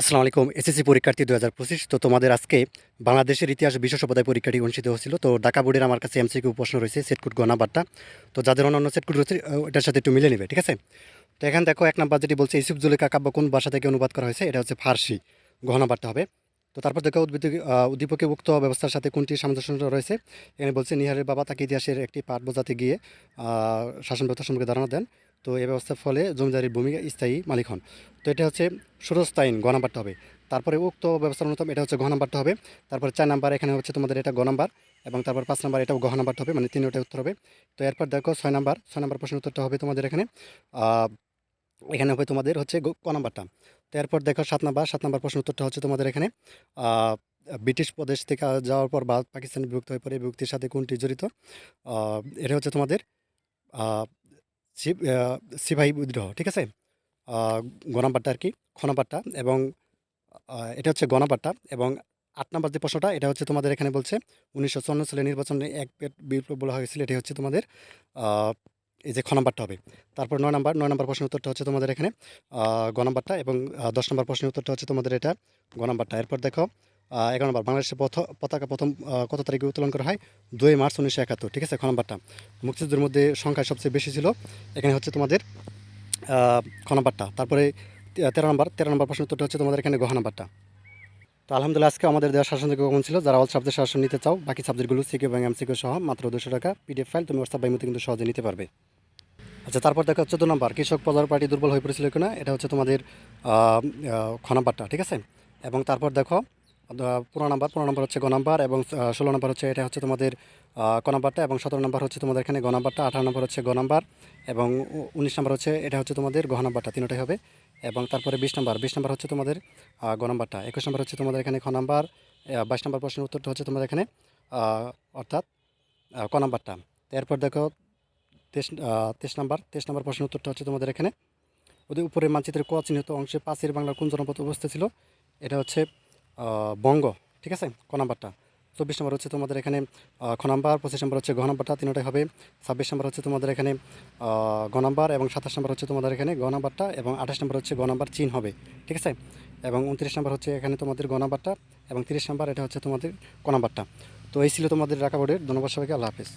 আসসালামু আলাইকুম, এসএসসি পরীক্ষার্থী দু হাজার পঁচিশ। তো তোমাদের আজকে বাংলাদেশের ইতিহাস বিশ্ব সভ্যতায় পরীক্ষাটি অনুষ্ঠিত হয়েছিল। তো ঢাকা বোর্ডের আমার কাছে এমসিকিউ প্রশ্ন রয়েছে সেটকুট গণাবারটা তো যাদের অন্যান্য সেটকুট রয়েছে এটার সাথে একটু মিলে নেবে, ঠিক আছে? তো এখানে দেখো, এক নাম্বার যেটি বলছে ইসুফ জুলেখা কাব্য কোন ভাষা থেকে অনুবাদ করা হয়েছে? এটা হচ্ছে ফার্সি গহনা গহনাবারটা হবে। তো তারপর দেখো, উদ্ভিদ উদ্দীপকে উক্ত ব্যবস্থার সাথে কোনটি সামঞ্জস্য রয়েছে? এখানে বলছে, নিহারের বাবা তাকে ইতিহাসের একটি পাঠ বোঝাতে গিয়ে শাসন ব্যবস্থা সম্পর্কে ধারণা দেন। তো এই ব্যবস্থার ফলে জমিদারির ভূমিকা স্থায়ী মালিক হন। তো এটা হচ্ছে সুরস্তাইন গ নাম্বারটা হবে। তারপরে উক্ত ব্যবস্থার অন্যতম এটা হচ্ছে ঘ নাম্বারটা হবে। তারপরে চার নাম্বার, এখানে হচ্ছে তোমাদের এটা গ নাম্বার এবং তারপর পাঁচ নাম্বার, এটাও গহ নাম্বারটা হবে মানে তিনটা উত্তর হবে। তো এরপর দেখো ছয় নাম্বার ছয় নাম্বার প্রশ্ন উত্তরটা হবে তোমাদের এখানে। এখানে হবে তোমাদের হচ্ছে ক নাম্বারটা। তো এরপর দেখো সাত নাম্বার সাত নাম্বার প্রশ্ন উত্তরটা হচ্ছে তোমাদের এখানে। ব্রিটিশ প্রদেশ থেকে যাওয়ার পর ভারত পাকিস্তান বিভক্ত হয়ে এই বিভক্তির সাথে কোনটি জড়িত? এটা হচ্ছে তোমাদের সিপাহী বিদ্রোহ ঠিক আছে? আহ, গ নাম্বারটা আর কি খ নাম্বারটা এবং এটা হচ্ছে গ নাম্বারটা এবং আট নম্বর যে প্রশ্নটা এটা হচ্ছে তোমাদের এখানে বলছে উনিশশো চুয়ান্ন সালে নির্বাচনে এক পেট বিপ্লব বলা হয়েছিল এটি হচ্ছে তোমাদের এই যে খ নাম্বারটা হবে। তারপর নয় নাম্বার নয় নাম্বার প্রশ্নের উত্তরটা হচ্ছে তোমাদের এখানে আহ, গ নাম্বারটা এবং দশ নম্বর প্রশ্নের উত্তরটা হচ্ছে তোমাদের এটা গ নাম্বারটা এরপর দেখো এগারো নম্বর, বাংলাদেশের পতাকা প্রথম কত তারিখে উত্তোলন করা হয়? দুই মার্চ উনিশশো একাত্তর, ঠিক আছে? খ নাম্বারটা। মুক্তিযুদ্ধের মধ্যে সংখ্যা সবচেয়ে বেশি ছিল। এখানে হচ্ছে তোমাদের খ নাম্বারটা। তারপরে তেরো নম্বর তেরো নম্বর প্রশ্ন উত্তরটা হচ্ছে তোমাদের এখানে গহ নাম্বারটা। তো আলহামদুলিল্লাহ, আজকে আমাদের দেওয়ার শাসন থেকে কখন ছিল? যারা অল সাবজেক্ট শাসন নিতে চাও, বাকি সাবজেক্টগুলো সিকিউ এবং এমসিকিউ সহ মাত্র দুশো টাকা পিডিএফ ফাইল তুমি হোয়াটসঅ্যাপ বাইমতে কিন্তু সহজে নিতে পারবে। আচ্ছা তারপর দেখো চোদ্দ নম্বর। কৃষক প্রজার পার্টি দুর্বল হয়ে পড়েছিল কিনা? এটা হচ্ছে তোমাদের খ নাম্বারটা, ঠিক আছে? এবং তারপর দেখো পনেরো নাম্বার পনেরো নাম্বার হচ্ছে গ নাম্বার এবং ষোলো নাম্বার হচ্ছে এটা হচ্ছে তোমাদের ক নাম্বারটা এবং সতেরো নাম্বার হচ্ছে তোমাদের এখানে গ নাম্বারটা, আঠারো নাম্বার হচ্ছে গ নাম্বার এবং উনিশ নাম্বার হচ্ছে, এটা হচ্ছে তোমাদের গহ নাম্বারটা, তিনটাই হবে এবং তারপরে বিশ নাম্বার বিশ নাম্বার হচ্ছে তোমাদের গ নাম্বারটা, একুশ নাম্বার হচ্ছে তোমাদের এখানে খ নাম্বার বাইশ নাম্বার প্রশ্নের উত্তরটা হচ্ছে তোমাদের এখানে অর্থাৎ ক নাম্বারটা। এরপর দেখো, তেইশ তেইশ নাম্বার তেইশ নাম্বার প্রশ্নের উত্তরটা হচ্ছে তোমাদের এখানে। ওদের উপরে মানচিত্রের ক চিহ্নিত অংশে পাঁচের বাংলার কোন জনপদ অবস্থিত ছিল? এটা হচ্ছে বঙ্গ, ঠিক আছে? ক নাম্বারটা? চব্বিশ নম্বর হচ্ছে তোমাদের এখানে খ নাম্বার, পঁচিশ নম্বর হচ্ছে ঘ নাম্বারটা, তিনটাই হবে। ছাব্বিশ নম্বর হচ্ছে তোমাদের এখানে গ নাম্বার এবং সাতাশ নম্বর হচ্ছে তোমাদের এখানে গ নাম্বারটা এবং আঠাশ নম্বর হচ্ছে গ নাম্বার চিন হবে, ঠিক আছে? এবং উনত্রিশ নম্বর হচ্ছে এখানে তোমাদের গ নাম্বারটা এবং তিরিশ নম্বর এটা হচ্ছে তোমাদের ক নাম্বারটা। তো এই ছিল তোমাদের ঢাকা বোর্ডের। ধন্যবাদ সবাইকে, আল্লাহ হাফিজ।